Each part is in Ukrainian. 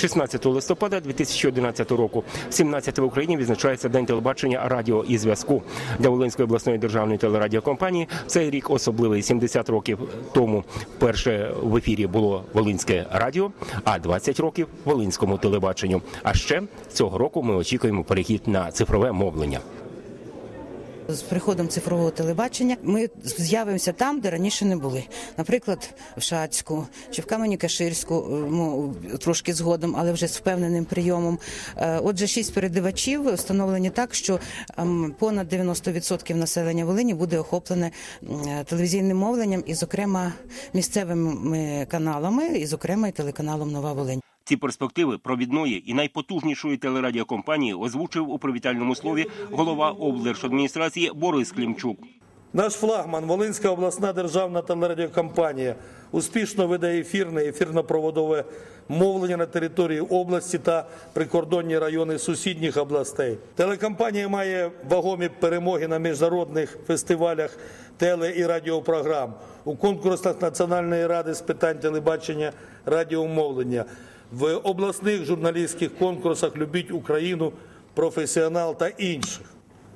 16 листопада 2011 року. 17 в Україні відзначається День телебачення, радіо і зв'язку. Для Волинської обласної державної телерадіокомпанії цей рік особливий. 70 років тому перше в ефірі було Волинське радіо, а 20 років Волинському телебаченню. А ще цього року ми очікуємо перехід на цифрове мовлення. З приходом цифрового телебачення ми з'явимося там, де раніше не були. Наприклад, в Шацьку чи в Камені-Каширську, е, ну, трошки згодом, але вже з впевненим прийомом. Е, Отже, шість передавачів встановлені так, що ем, понад 90% населення Волині буде охоплене е, телевізійним мовленням і, зокрема, місцевими каналами, і, зокрема, і телеканалом Нова Волинь. Ці перспективи провідної і найпотужнішої телерадіокомпанії озвучив у привітальному слові голова облдержадміністрації Борис Клімчук. Наш флагман Волинська обласна державна телерадіокомпанія успішно веде ефірне ефірно-проводове мовлення на території області та прикордонні райони сусідніх областей. Телекомпанія має вагомі перемоги на міжнародних фестивалях теле і радіопрограм у конкурсах Національної ради з питань телебачення радіомовлення, в обласних журналістських конкурсах Любіть Україну, професіонал та інших.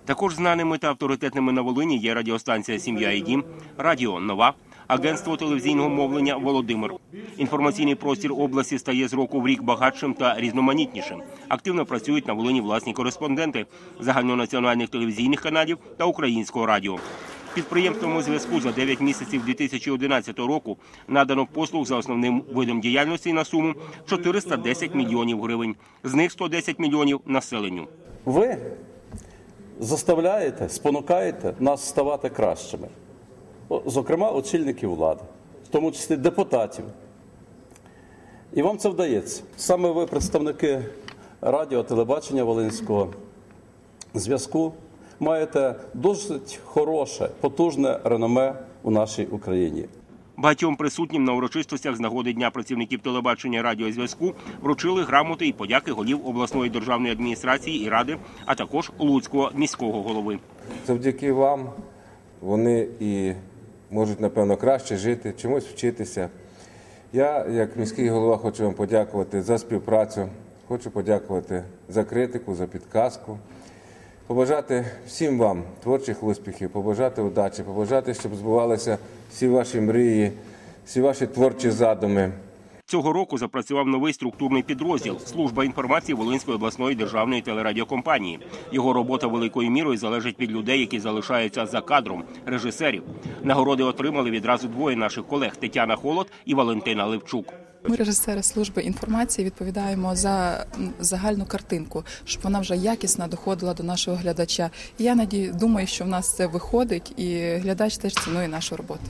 Також знаними та авторитетними на Волині є радіостанція Сім'я і дім, Радіо Нова, Агентство телевізійного мовлення Володимир. Інформаційний простір області стає з року в рік багатшим та різноманітнішим. Активно працюють на Волині власні кореспонденти загальнонаціональних телевізійних каналів та українського радіо. Підприємством у зв'язку за 9 місяців 2011 року надано послуг за основним видом діяльності на суму 410 мільйонів гривень. З них 110 мільйонів населенню. Ви заставляєте, спонукаєте нас ставати кращими, зокрема, очільників влади, в тому числі депутатів. І вам це вдається. Саме ви, представники радіо, телебачення Волинського зв'язку, маєте досить хороше, потужне реноме у нашій Україні. Багатьом присутнім на урочистостях з нагоди Дня працівників телебачення радіо і зв'язку вручили грамоти і подяки голів обласної державної адміністрації і ради, а також Луцького міського голови. Завдяки вам вони і можуть, напевно, краще жити, чомусь вчитися. Я, як міський голова, хочу вам подякувати за співпрацю, хочу подякувати за критику, за підказку, побажати всім вам творчих успіхів, побажати удачі, побажати, щоб збувалися всі ваші мрії, всі ваші творчі задуми. Цього року запрацював новий структурний підрозділ служба інформації Волинської обласної державної телерадіокомпанії. Його робота великою мірою залежить від людей, які залишаються за кадром режисерів. Нагороди отримали відразу двоє наших колег Тетяна Холод і Валентина Левчук. Ми, режисери служби інформації, відповідаємо за загальну картинку, щоб вона вже якісно доходила до нашого глядача. Я наді думаю, що в нас це виходить, і глядач теж цінує нашу роботу.